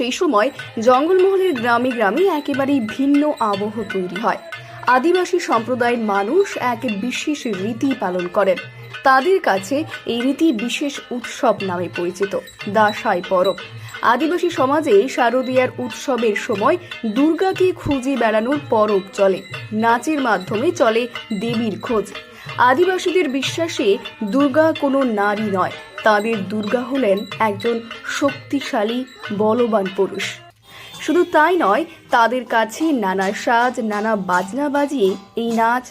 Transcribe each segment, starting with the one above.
সেই সময় জঙ্গলমহলের গ্রামে গ্রামে একেবারেই ভিন্ন আবহ তৈরি হয়। আদিবাসী সম্প্রদায়ের মানুষ এক বিশেষ রীতি পালন করেন। তাদের কাছে এই রীতি বিশেষ উৎসব নামে পরিচিত, দাসাই পরব। আদিবাসী সমাজে শারদীয়ার উৎসবের সময় দুর্গাকে খুঁজে বেড়ানোর পরব চলে, নাচের মাধ্যমে চলে দেবীর খোঁজ। আদিবাসীদের বিশ্বাসে দুর্গা কোনো নারী নয় তাদের দুর্গা হলেন একজন শক্তিশালী, বলবান পুরুষ। শুধু তাই নয়, তাদের কাছে নানা সাজ, নানা বাজনা বাজিয়ে এই নাচ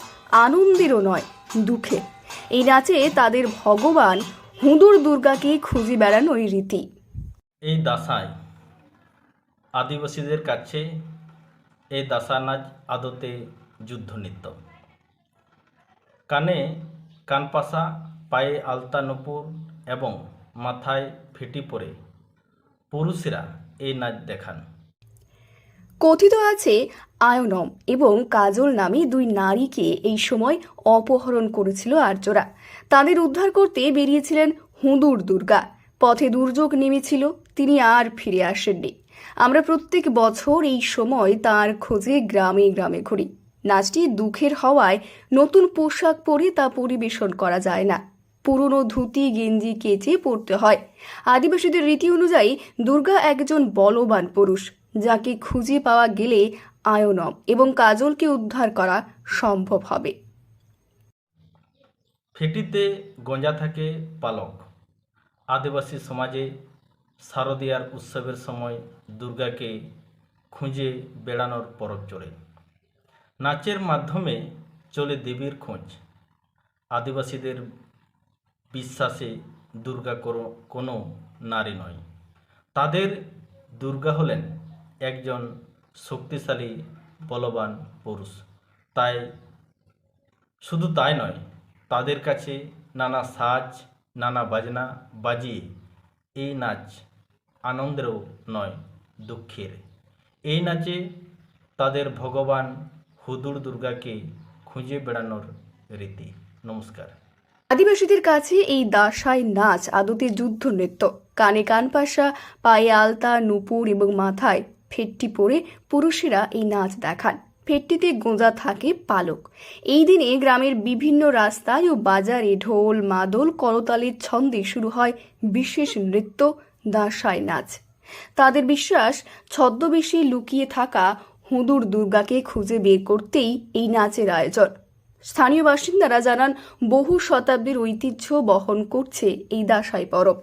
আনন্দেরও নয়, দুঃখে। এই নাচে তাদের ভগবান হুঁদুর দুর্গাকে খুঁজে বেড়ানোই রীতি। এই দাসায় আদিবাসীদের কাছে এই দাসা নাচ আদতে যুদ্ধনৃত্য। কানে কানপাশা পায়ে আলতা নূপুর এবং মাথায় ফেটি পরে পুরুষেরা এই নাচ দেখান। কথিত আছে, আয়নম এবং কাজল নামে দুই নারীকে এই সময় অপহরণ করেছিল আর্যরা। তাদের উদ্ধার করতে বেরিয়েছিলেন হুঁদুর দুর্গা। পথে দুর্যোগ নেমেছিল, তিনি আর ফিরে আসেননি। আমরা প্রত্যেক বছর এই সময় তার খোঁজে গ্রামে গ্রামে ঘুরি। নাচটি দুঃখের হওয়ায় নতুন পোশাক পরে তা পরিবেশন করা যায় না। পুরনো ধুতি, গেঞ্জি কেচে পরতে হয়। আদিবাসীদের রীতি অনুযায়ী দুর্গা একজন বলবান পুরুষ, যাকে খুঁজে পাওয়া গেলে আয়নম এবং কাজলকে উদ্ধার করা সম্ভব হবে। ফেটিতে গঞ্জা থাকে পালক। আদিবাসী সমাজে শারদীয়ার উৎসবের সময় দুর্গাকে খুঁজে বেড়ানোর পরব চড়ে নাচের মাধ্যমে চলে দেবীর খোঁজ। আদিবাসীদের বিশ্বাসে দুর্গা কোনো- নারী নয়। তাদের দুর্গা হলেন একজন শক্তিশালী, বলবান পুরুষ। তাই শুধু তাই নয়, তাদের কাছে নানা সাজ, নানা বাজনা বাজিয়ে এই নাচ আনন্দেরও নয়, দুঃখের। এই নাচে তাদের ভগবান হুদুর দুর্গাকে খুঁজে বেড়ানোর রীতি। নমস্কার। আদিবাসীদের কাছে এই দাসাই নাচ আদতে যুদ্ধ নৃত্য। কানে কানপাশা পায়ে আলতা, নুপুর এবং মাথায় ফেটটি পরে পুরুষেরা এই নাচ দেখান। ফেটটিতে গোঁজা থাকে পালক। এই দিনে গ্রামের বিভিন্ন রাস্তায় ও বাজারে ঢোল, মাদল, করতালির ছন্দে শুরু হয় বিশেষ নৃত্য, দাসাই নাচ। তাদের বিশ্বাস, ছদ্মবেশে লুকিয়ে থাকা হুঁদুর দুর্গাকে খুঁজে বের করতেই এই নাচের আয়োজন। স্থানীয় বাসিন্দারা জানান, বহু শতাব্দীর ঐতিহ্য বহন করছে এই দাসাই পরব।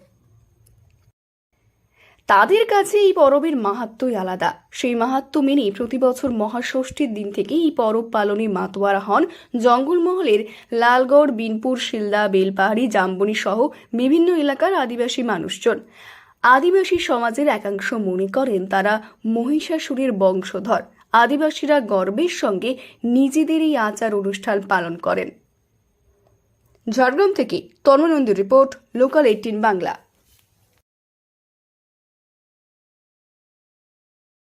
তাদের কাছে এই পরবের মাহাত্মই আলাদা। সেই মাহাত্ম মেনে প্রতি বছর মহাষষ্ঠীর দিন থেকে এই পরব পালনে মাতোয়ারা হন। জঙ্গলমহলের লালগড়, বিনপুর, শিলদা, বেলপাহাড়ি জাম্বনি সহ বিভিন্ন এলাকার আদিবাসী মানুষজন। আদিবাসী সমাজের একাংশ মনে করেন তারা মহিষাসুরের বংশধর। আদিবাসীরা গর্বের সঙ্গে নিজেদের এই আচার অনুষ্ঠান পালন করেন। ঝাড়গ্রাম থেকে তন্মনন্দী রিপোর্ট, লোকাল এইটিন বাংলা।